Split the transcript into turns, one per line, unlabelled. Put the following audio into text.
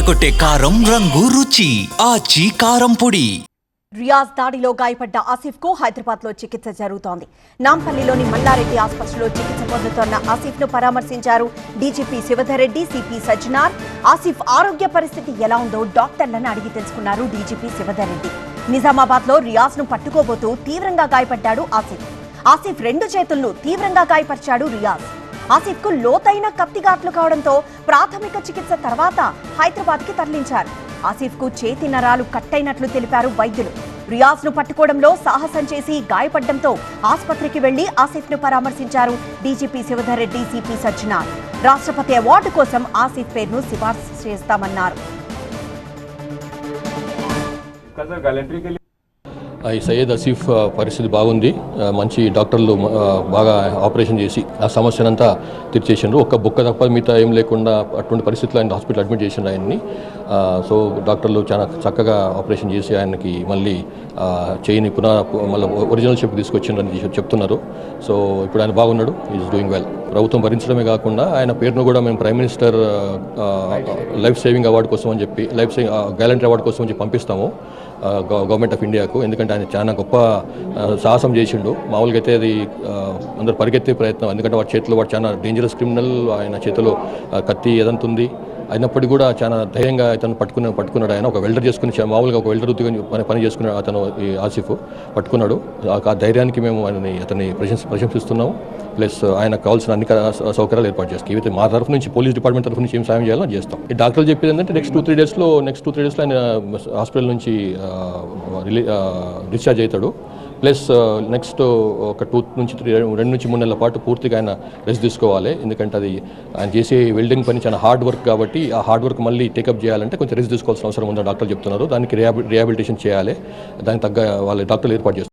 అదరగొట్టే కారం రంగు రుచి ఆచి కారం పొడి.
రియాజ్ దాడిలో గాయపడ్డ ఆసిఫ్కు హైదరాబాద్లో చికిత్స జరుగుతోంది. నాంపల్లిలోని మల్లారెడ్డి ఆసుపత్రిలో చికిత్స పొందుతోన్న ఆసిఫ్ను పరామర్శించారు డీజీపీ శివధరెడ్డి సిపి సజ్జనార్. ఆసిఫ్ ఆరోగ్య పరిస్థితి ఎలా ఉందో డాక్టర్లను అడిగి తెలుసుకున్నారు డీజీపీ శివధరెడ్డి నిజామాబాద్లో రియాజ్ను పట్టుకోబోతూ తీవ్రంగా గాయపడ్డాడు ఆసిఫ్. ఆసిఫ్ రెండు చేతులను తీవ్రంగా గాయపరిచాడు రియాజ్. ఆసిఫ్కు లోతైన కత్తిగాట్లు కావడంతో ప్రాథమిక చికిత్స తర్వాత హైదరాబాద్కి తరలించారు. ఆసిఫ్కు చేతి నరాలు కట్టయినట్లు తెలిపారు వైద్యులు. రియాజ్ను పట్టుకోవడంలో సాహసం చేసి గాయపడడంతో ఆసుపత్రికి వెళ్ళి ఆసిఫ్ను పరామర్శించారు డీజీపీ శివధర్ రెడ్డి సిపి సజ్జనార్. రాష్ట్రపతి అవార్డు కోసం ఆసిఫ్ పేరును సిఫార్సు చేస్తామన్నారు.
ఈ సయ్యద్ అసీఫ్ పరిస్థితి బాగుంది. మంచి డాక్టర్లు బాగా ఆపరేషన్ చేసి ఆ సమస్యనంతా తీర్చేసిండ్రు. ఒక్క బుక్క తప్ప మిగతా ఏం లేకుండా అటువంటి పరిస్థితుల్లో ఆయన హాస్పిటల్ అడ్మిట్ చేసిండ్రు ఆయన్ని. సో డాక్టర్లు చాలా చక్కగా ఆపరేషన్ చేసి ఆయనకి మళ్ళీ ఆ, చేయిని పునః మళ్ళీ ఒరిజినల్ షేప్ తీసుకొచ్చిండ్రని చెప్తున్నారు. సో ఇప్పుడు ఆయన బాగున్నాడు. ఈజ్ డూయింగ్ వెల్ ప్రభుత్వం భరించడమే కాకుండా ఆయన పేరును కూడా మేము prime minister life saving award కోసం అని చెప్పి లైఫ్ సేవింగ్ గ్యాలంటరీ అవార్డు కోసం అని చెప్పి పంపిస్తాము గవర్నమెంట్ ఆఫ్ ఇండియాకు. ఎందుకంటే ఆయన చాలా గొప్ప సాహసం చేసిండు. మామూలుగా అయితే అది అందరు పరిగెత్తే ప్రయత్నం. ఎందుకంటే వాడి చేతిలో వాడు చాలా డేంజరస్ క్రిమినల్ ఆయన చేతిలో కత్తి ఏదంతుంది అయినప్పటికీ కూడా చాలా ధైర్యంగా అతను పట్టుకుని పట్టుకున్నాడు ఆయన. ఒక వెల్డర్ చేసుకుని మామూలుగా ఒక వెల్డర్ ఉద్యోగం పని పని చేసుకున్నాడు అతను ఈ ఆసిఫ్ పట్టుకున్నాడు. ఆ- ఆ ధైర్యానికి మేము ఆయనని అతన్ని ప్రశంస ప్రశంసిస్తున్నాము. ప్లస్ ఆయన కావాల్సిన అన్ని సౌకర్యాలు ఏర్పాటు చేస్తాం. ఇవి మా తరఫు నుంచి పోలీస్ డిపార్ట్మెంట్ తరఫు నుంచి ఏం సాయం చేయాలో చేస్తాం. ఈ డాక్టర్లు చెప్పేది ఏంటంటే నెక్స్ట్ టూ త్రీ డేస్లో నెక్స్ట్ టూ త్రీ డేస్లో ఆయన హాస్పిటల్ నుంచి డిశ్చార్జ్ అవుతాడు. ప్లస్ నెక్స్ట్ ఒక టూ నుంచి త్రీ రెండు నుంచి మూడు నెలల పాటు పూర్తిగా ఆయన రెస్ట్ తీసుకోవాలి. ఎందుకంటే అది ఆయన చేసే వెల్డింగ్ పని చాలా హార్డ్ వర్క్ కాబట్టి ఆ హార్డ్ వర్క్ మళ్ళీ టేకప్ చేయాలంటే కొంచెం రెస్ట్ తీసుకోవాల్సిన అవసరం ఉందని డాక్టర్లు చెప్తున్నారు. దానికి రియాబి రిహాబిలిటేషన్ చేయాలి. దానికి తగ్గ వాళ్ళ డాక్టర్లు ఏర్పాటు చేస్తారు.